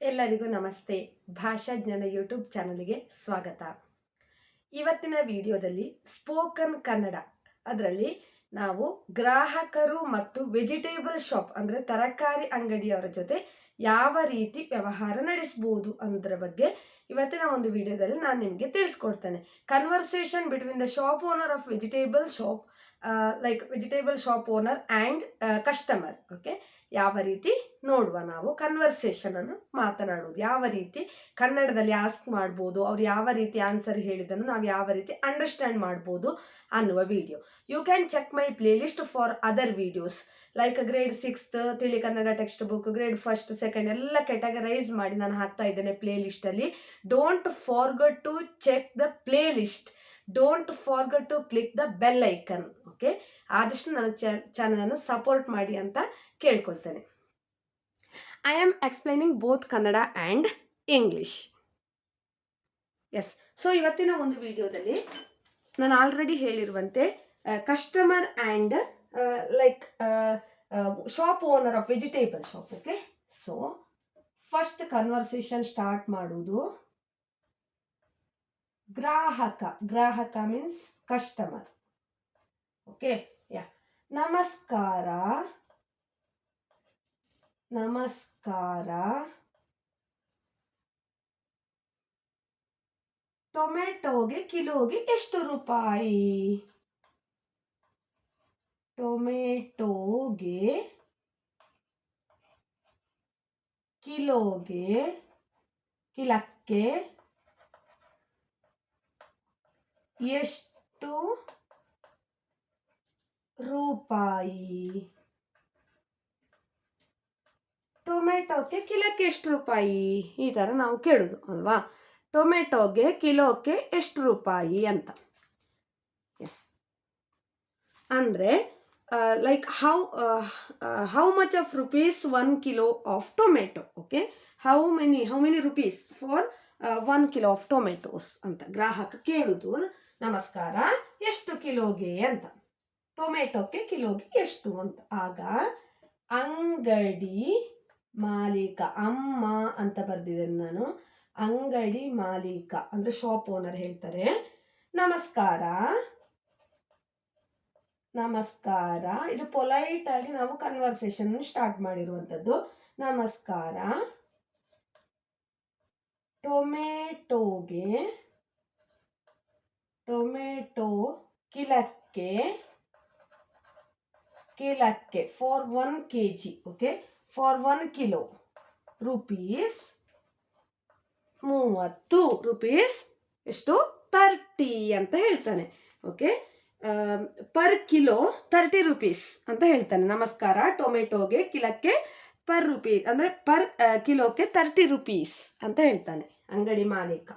ಎಲ್ಲರಿಗೂ ನಮಸ್ತೆ. ಭಾಷಾಜ್ಞಾನ ಯೂಟ್ಯೂಬ್ ಚಾನಲ್ಗೆ ಸ್ವಾಗತ. ಇವತ್ತಿನ ವಿಡಿಯೋದಲ್ಲಿ ಸ್ಪೋಕನ್ ಕನ್ನಡ, ಅದರಲ್ಲಿ ನಾವು ಗ್ರಾಹಕರು ಮತ್ತು ವೆಜಿಟೇಬಲ್ ಶಾಪ್ ಅಂದರೆ ತರಕಾರಿ ಅಂಗಡಿಯವರ ಜೊತೆ ಯಾವ ರೀತಿ ವ್ಯವಹಾರ ನಡೆಸ್ಬೋದು ಅನ್ನೋದ್ರ ಬಗ್ಗೆ ಇವತ್ತಿನ ಒಂದು ವಿಡಿಯೋದಲ್ಲಿ ನಾನು ನಿಮಗೆ ತಿಳಿಸ್ಕೊಡ್ತೇನೆ. Conversation between the shop owner of vegetable shop like vegetable shop owner and customer okay ಯಾವ ರೀತಿ ನೋಡುವ ನಾವು? ಕನ್ವರ್ಸೇಷನ್ ಅನ್ನು ಮಾತನಾಡುವುದು. ಯಾವ ರೀತಿ ಕನ್ನಡದಲ್ಲಿ ಆಸ್ಕ್ ಮಾಡ್ಬೋದು? ಅವ್ರು ಯಾವ ರೀತಿ ಆನ್ಸರ್ ಹೇಳಿದನ್ನು ನಾವು ಯಾವ ರೀತಿ ಅಂಡರ್ಸ್ಟ್ಯಾಂಡ್ ಮಾಡ್ಬೋದು ಅನ್ನುವ video you can check my playlist for other videos like grade sixth ತಿಳಿ Kannada text book grade first second ಎಲ್ಲ ಕೆಟಗರೈಸ್ ಮಾಡಿ ನಾನು ಹಾಕ್ತಾ ಇದ್ದೇನೆ ಪ್ಲೇ ಲಿಸ್ಟಲ್ಲಿ don't forget to check the playlist don't forget to click the bell icon okay ಆದಷ್ಟು ನನ್ನ ಚಾನಲನ್ನು ಸಪೋರ್ಟ್ ಮಾಡಿ ಅಂತ ಕೇಳ್ಕೊಳ್ತೇನೆ. I am explaining both Kannada and English yes so ಇವತ್ತಿನ ಒಂದು ವಿಡಿಯೋದಲ್ಲಿ ನಾನು ಆಲ್ರೆಡಿ ಹೇಳಿರುವಂತೆ customer and like shop owner of vegetable shop okay so first conversation start ಮಾಡುವುದು ಗ್ರಾಹಕ. ಗ್ರಾಹಕ ಮೀನ್ಸ್ ಕಸ್ಟಮರ್ ಓಕೆ ನಮಸ್ಕಾರ ನಮಸ್ಕಾರ ಟೊಮೆಟೊಗೆ ಕಿಲೋಗೆ ಎಷ್ಟು ರೂಪಾಯಿ? ಟೊಮೆಟೊಗೆ ಕಿಲೋಗೆ ಕಿಲಕ್ಕೆ ಎಷ್ಟು? ರೂಪಾಯಿ ಟೊಮೆಟೋಗೆ ಕಿಲೋಕ್ಕೆ ಎಷ್ಟು ರೂಪಾಯಿ? ಈ ಥರ ನಾವು ಕೇಳೋದು, ಅಲ್ವಾ? ಟೊಮೆಟೊಗೆ ಕಿಲೋಕ್ಕೆ ಎಷ್ಟು ರೂಪಾಯಿ ಅಂತ. ಎಸ್ ಅಂದರೆ like how how much of rupees one kilo of tomato okay how many how many rupees for one kilo of tomatoes ಅಂತ ಗ್ರಾಹಕ ಕೇಳುದು, ನಮಸ್ಕಾರ, ಎಷ್ಟು ಕಿಲೋಗೆ ಅಂತ. ಟೊಮೆಟೊಕ್ಕೆ ಕಿಲೋಗೆ ಎಷ್ಟು ಅಂತ. ಆಗ ಅಂಗಡಿ ಮಾಲೀಕ, ಅಮ್ಮ ಅಂತ ಬರೆದಿದ್ದೇನೆ ನಾನು. ಅಂಗಡಿ ಮಾಲೀಕ ಅಂದ್ರೆ ಶಾಪ್ ಓನರ್ ಹೇಳ್ತಾರೆ. ನಮಸ್ಕಾರ. ನಮಸ್ಕಾರ. ಇದು ಪೊಲೈಟ್ ಆಗಿ ನಾವು ಕನ್ವರ್ಸೇಷನ್ ಸ್ಟಾರ್ಟ್ ಮಾಡಿರುವಂಥದ್ದು. ನಮಸ್ಕಾರ. ಟೊಮೆಟೊಗೆ ಟೊಮೆಟೊ ಕಿಲಕ್ಕೆ ಕಿಲಕ್ಕೆ for one K G okay for one kilo rupees ಮೂವತ್ತು. ರುಪೀಸ್ ಎಷ್ಟು? ತರ್ಟಿ ಅಂತ ಹೇಳ್ತಾನೆ okay per kilo thirty rupees ಅಂತ ಹೇಳ್ತಾನೆ. ನಮಸ್ಕಾರ, ಟೊಮೆಟೊಗೆ ಕಿಲಕ್ಕೆ ಪರ್ ರುಪೀ ಅಂದರೆ ಪರ್ ಕಿಲೋಕ್ಕೆ ತರ್ಟಿ ರುಪೀಸ್ ಅಂತ ಹೇಳ್ತಾನೆ ಅಂಗಡಿ ಮಾಲೀಕ.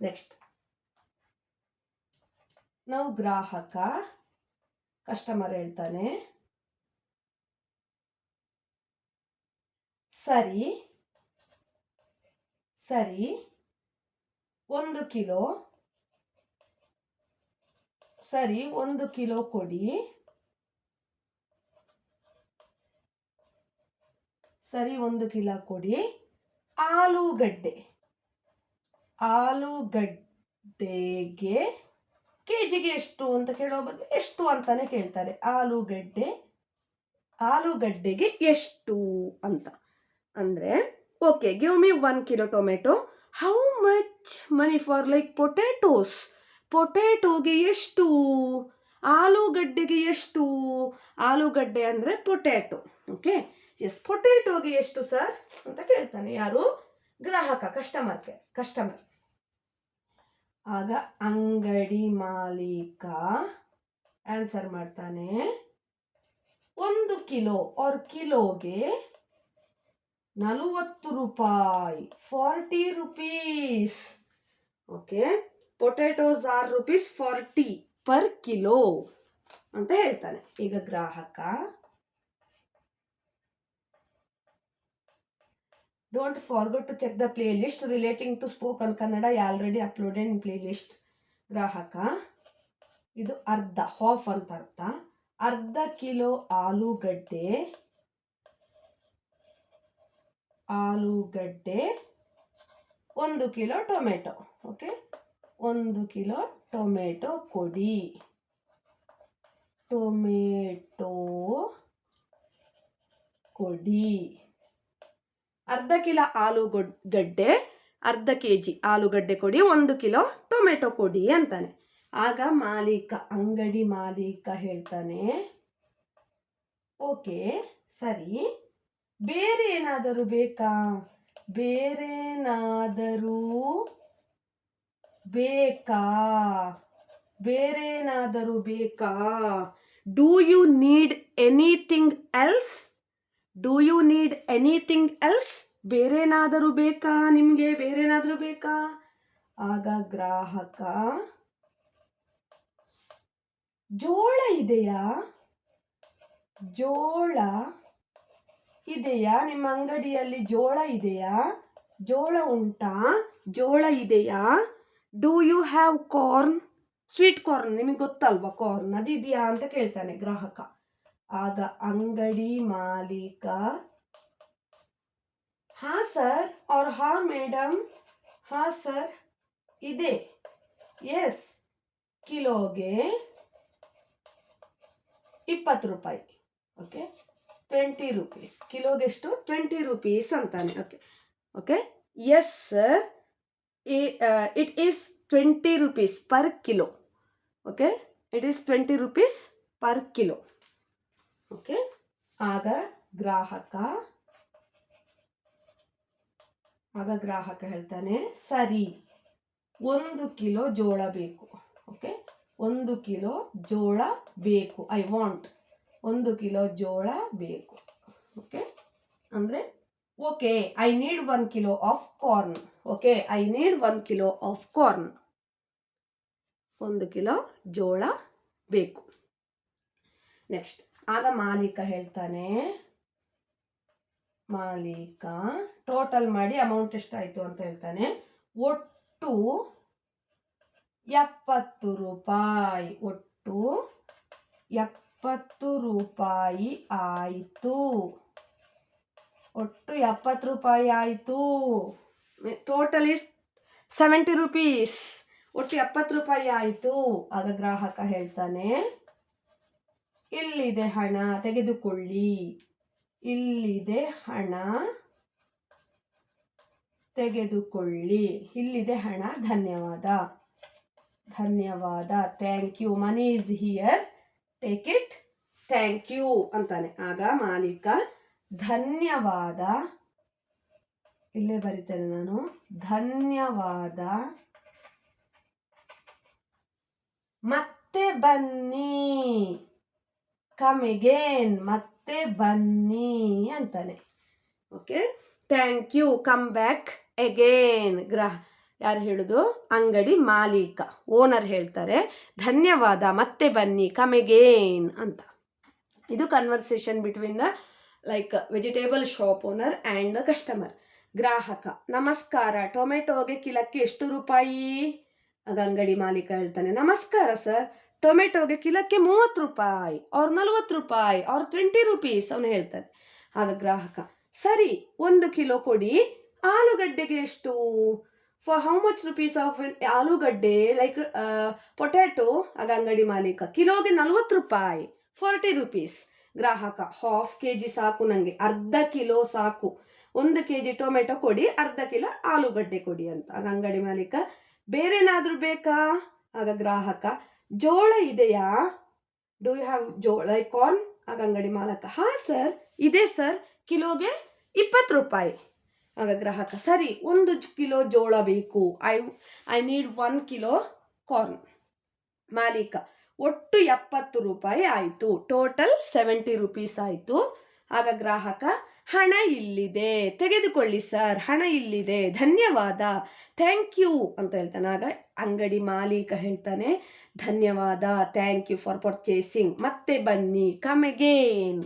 ನೆಕ್ಸ್ಟ್ ನಾವು ಗ್ರಾಹಕ ಕಸ್ಟಮರ್ ಹೇಳ್ತಾನೆ. ಸರಿ. ಸರಿ. ಒಂದು ಕಿಲೋ. ಸರಿ, ಒಂದು ಕಿಲೋ ಕೊಡಿ. ಸರಿ, ಒಂದು ಕಿಲೋ ಕೊಡಿ. ಆಲೂಗಡ್ಡೆ. ಆಲೂಗಡ್ಡೆಗೆ ಕೆ ಜಿಗೆ ಎಷ್ಟು ಅಂತ ಕೇಳೋ ಬದಲು ಎಷ್ಟು ಅಂತಾನೆ ಕೇಳ್ತಾರೆ. ಆಲೂಗಡ್ಡೆ, ಆಲೂಗಡ್ಡೆಗೆ ಎಷ್ಟು ಅಂತ. ಅಂದರೆ okay give me one kilo tomato how much money for like potatoes ಪೊಟ್ಯಾಟೋಗೆ ಎಷ್ಟು? ಆಲೂಗಡ್ಡೆಗೆ ಎಷ್ಟು? ಆಲೂಗಡ್ಡೆ ಅಂದರೆ ಪೊಟ್ಯಾಟೊ ಓಕೆ ಎಸ್ ಪೊಟ್ಯಾಟೋಗೆ ಎಷ್ಟು ಸರ್ ಅಂತ ಕೇಳ್ತಾನೆ ಯಾರು? ಗ್ರಾಹಕ ಕಸ್ಟಮರ್ಗೆ ಕಸ್ಟಮರ್ ಆಗ ಅಂಗಡಿ ಮಾಲೀಕ ಆನ್ಸರ್ ಮಾಡ್ತಾನೆ, ಒಂದು ಕಿಲೋ ಅವ್ರ ಕಿಲೋಗೆ ನಲವತ್ತು ರೂಪಾಯಿ. Forty rupees. Okay? Potatoes are rupees forty per kilo ಅಂತ ಹೇಳ್ತಾನೆ. ಈಗ ಗ್ರಾಹಕ. Don't forget to check the playlist relating to spoken Kannada already uploaded playlist ಗ್ರಾಹಕ, ಇದು ಅರ್ಧ ಹಾಫ್ ಅಂತ ಅರ್ಥ. ಅರ್ಧ ಕಿಲೋ ಆಲೂಗಡ್ಡೆ. ಆಲೂಗಡ್ಡೆ ಒಂದು ಕಿಲೋ ಟೊಮೆಟೊ, ಓಕೆ? ಒಂದು ಕಿಲೋ ಟೊಮೆಟೊ ಕೊಡಿ ಟೊಮೆಟೊ ಕೊಡಿ ಅರ್ಧ ಕಿಲೋ ಆಲೂಗಡ್ಡೆ, ಅರ್ಧ ಕೆ ಜಿ ಆಲೂಗಡ್ಡೆ ಕೊಡಿ ಒಂದು ಕಿಲೋ ಟೊಮೆಟೊ ಕೊಡಿ ಅಂತಾನೆ. ಆಗ ಮಾಲೀಕ, ಅಂಗಡಿ ಮಾಲೀಕ ಹೇಳ್ತಾನೆ, ಓಕೆ, ಸರಿ. ಬೇರೆ ಏನಾದರೂ ಬೇಕಾ? ಬೇರೇನಾದರೂ ಬೇಕಾ? ಬೇರೇನಾದರೂ ಬೇಕಾ? Do you need anything else do you need anything else ಬೇರೇನಾದರೂ ಬೇಕಾ ನಿಮಗೆ? ಬೇರೇನಾದರೂ ಬೇಕಾ? ಆಗ ಗ್ರಾಹಕ, ಜೋಳ ಇದೆಯಾ? ಜೋಳ ಇದೆಯಾ? ನಿಮ್ಮ ಅಂಗಡಿಯಲ್ಲಿ ಜೋಳ ಇದೆಯಾ? ಜೋಳ ಉಂಟಾ? ಜೋಳ ಇದೆಯಾ? Do you have corn sweet corn ನಿಮಗೆ ಗೊತ್ತಲ್ವಾ ಕಾರ್ನ್ ಅದಿದೆಯಾ ಅಂತ ಕೇಳ್ತಾನೆ ಗ್ರಾಹಕ. ಆಗ ಅಂಗಡಿ ಮಾಲೀಕ, ಹಾ ಸರ್ ಅವ್ರ ಹಾ ಮೇಡಮ್ ಹಾ ಸರ್, ಇದೆ. ಎಸ್ ಕಿಲೋಗೆ ಇಪ್ಪತ್ತು ರೂಪಾಯಿ. Okay twenty rupees. ಕಿಲೋಗೆಷ್ಟು twenty rupees ಅಂತಾನೆ. Okay okay yes sir it is twenty rupees per kilo okay it is twenty rupees per kilo okay ಆಗ ಗ್ರಾಹಕ ಆಗ ಗ್ರಾಹಕ ಹೇಳ್ತಾನೆ, ಸರಿ, ಒಂದು ಕಿಲೋ ಜೋಳ ಬೇಕು. ಓಕೆ ಒಂದು ಕಿಲೋ ಜೋಳ ಬೇಕು. ಐ ವಾಂಟ್ ಒಂದು ಕಿಲೋ ಜೋಳ ಬೇಕು. ಓಕೆ ಅಂದರೆ okay I need one kilo of corn okay I need one kilo of corn ಒಂದು ಕಿಲೋ ಜೋಳ ಬೇಕು. ನೆಕ್ಸ್ಟ್ ಆಗ ಮಾಲೀಕ ಹೇಳ್ತಾನೆ, ಮಾಲೀಕ ಟೋಟಲ್ ಮಾಡಿ ಅಮೌಂಟ್ ಎಷ್ಟಾಯಿತು ಅಂತ ಹೇಳ್ತಾನೆ, ಒಟ್ಟು ಎಪ್ಪತ್ತು ರೂಪಾಯಿ, ಒಟ್ಟು ಎಪ್ಪತ್ತು ರೂಪಾಯಿ ಆಯಿತು. ಒಟ್ಟು ಎಪ್ಪತ್ತು ರೂಪಾಯಿ ಆಯಿತು. ಟೋಟಲ್ ಇಸ್ ಸೆವೆಂಟಿ ರುಪೀಸ್ ಒಟ್ಟು ಎಪ್ಪತ್ತು ರೂಪಾಯಿ ಆಯಿತು. ಆಗ ಗ್ರಾಹಕ ಹೇಳ್ತಾನೆ, ಇಲ್ಲಿದೆ ಹಣ, ತೆಗೆದುಕೊಳ್ಳಿ. ಇಲ್ಲಿದೆ ಹಣ, ತೆಗೆದುಕೊಳ್ಳಿ. ಇಲ್ಲಿದೆ ಹಣ, ಧನ್ಯವಾದ. ಧನ್ಯವಾದ. Thank you money is here take it thank you ಅಂತಾನೆ. ಆಗ ಮಾಲೀಕ, ಧನ್ಯವಾದ. ಇಲ್ಲೇ ಬರಿತೇನೆ ನಾನು. ಧನ್ಯವಾದ. ಮತ್ತೆ ಬನ್ನಿ. ಕಮ್ ಎಗೇನ್ ಮತ್ತೆ ಬನ್ನಿ ಅಂತಾನೆ. Okay thank you come back again ಗ್ರಹ ಯಾರು ಹೇಳುದು? ಅಂಗಡಿ ಮಾಲೀಕ. ಓನರ್ ಹೇಳ್ತಾರೆ, ಧನ್ಯವಾದ, ಮತ್ತೆ ಬನ್ನಿ ಕಮೆಗೇನ್ ಅಂತ. ಇದು conversation between the like vegetable shop owner and the customer ಗ್ರಾಹಕ, ನಮಸ್ಕಾರ, ಟೊಮೆಟೊಗೆ ಕಿಲಕ್ಕೆ ಎಷ್ಟು ರೂಪಾಯಿ? ಆಗ ಅಂಗಡಿ ಮಾಲೀಕ ಹೇಳ್ತಾನೆ, ನಮಸ್ಕಾರ ಸರ್, ಟೊಮೆಟೊಗೆ ಕಿಲಕ್ಕೆ ಮೂವತ್ತು ರೂಪಾಯಿ ಅವ್ರು ನಲ್ವತ್ತು ರೂಪಾಯಿ ಅವ್ರ ಟ್ವೆಂಟಿ ರುಪೀಸ್ ಅವನು ಹೇಳ್ತಾನೆ. ಆಗ ಗ್ರಾಹಕ, ಸರಿ, ಒಂದು ಕಿಲೋ ಕೊಡಿ, ಆಲೂಗಡ್ಡೆಗೆ ಎಷ್ಟು? For how much rupees of ಆಲೂಗಡ್ಡೆ ಲೈಕ್ ಪೊಟ್ಯಾಟೊ ಆಗ ಅಂಗಡಿ ಮಾಲೀಕ ಕಿಲೋಗೆ ನಲ್ವತ್ತು ರೂಪಾಯಿ ಫಾರ್ಟಿ ರುಪೀಸ್ ಗ್ರಾಹಕ ಹಾಫ್ ಕೆ ಜಿ ಸಾಕು ನನಗೆ ಅರ್ಧ ಕಿಲೋ ಸಾಕು ಒಂದು ಕೆ ಜಿ ಟೊಮೆಟೊ ಕೊಡಿ ಅರ್ಧ ಕಿಲೋ ಆಲೂಗಡ್ಡೆ ಕೊಡಿ ಅಂತ ಆಗ ಅಂಗಡಿ ಮಾಲೀಕ ಬೇರೆನಾದರೂ ಬೇಕಾ ಆಗ ಗ್ರಾಹಕ ಜೋಳ ಇದೆಯಾ ಡೂ ಯು ಹ್ಯಾವ್ ಜೋಳ ಕಾರ್ನ್ ಆಗ ಅಂಗಡಿ ಮಾಲಕ ಹಾಂ ಸರ್ ಇದೆ ಸರ್ ಕಿಲೋಗೆ ಇಪ್ಪತ್ತು ರೂಪಾಯಿ ಆಗ ಗ್ರಾಹಕ, ಸರಿ, ಒಂದು ಕಿಲೋ ಜೋಳ ಬೇಕು. I I need one kilo corn. ಮಾಲೀಕ, ಒಟ್ಟು ಎಪ್ಪತ್ತು ರೂಪಾಯಿ ಆಯಿತು. ಟೋಟಲ್ ಸೆವೆಂಟಿ ರುಪೀಸ್ ಆಯಿತು. ಆಗ ಗ್ರಾಹಕ, ಹಣ ಇಲ್ಲಿದೆ. ತೆಗೆದುಕೊಳ್ಳಿ ಸರ್. ಹಣ ಇಲ್ಲಿದೆ. ಧನ್ಯವಾದ. Thank you. ಅಂತ ಹೇಳ್ತಾನೆ. ಆಗ ಅಂಗಡಿ ಮಾಲೀಕ ಹೇಳ್ತಾನೆ, ಧನ್ಯವಾದ. Thank you for purchasing. ಮತ್ತೆ ಬನ್ನಿ. ಕಮ್ ಅಗೇನ್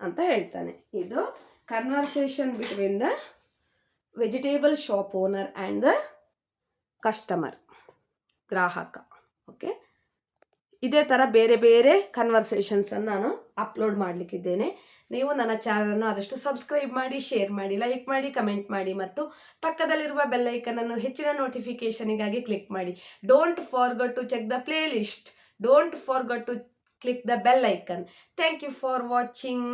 ಅಂತ ಹೇಳ್ತಾನೆ. ಇದು conversation between vegetable shop owner and the customer ಗ್ರಾಹಕ. ಓಕೆ ಇದೇ ಥರ ಬೇರೆ ಬೇರೆ ಕನ್ವರ್ಸೇಷನ್ಸನ್ನು ನಾನು ಅಪ್ಲೋಡ್ ಮಾಡಲಿಕ್ಕಿದ್ದೇನೆ. ನೀವು ನನ್ನ ಚಾನಲನ್ನು ಆದಷ್ಟು ಸಬ್ಸ್ಕ್ರೈಬ್ ಮಾಡಿ ಶೇರ್ ಮಾಡಿ ಲೈಕ್ ಮಾಡಿ ಕಮೆಂಟ್ ಮಾಡಿ ಮತ್ತು ಪಕ್ಕದಲ್ಲಿರುವ ಬೆಲ್ ಐಕನನ್ನು ಹೆಚ್ಚಿನ ನೋಟಿಫಿಕೇಷನಿಗಾಗಿ ಕ್ಲಿಕ್ ಮಾಡಿ. Don't forget to check the playlist don't forget to click the bell icon thank you for watching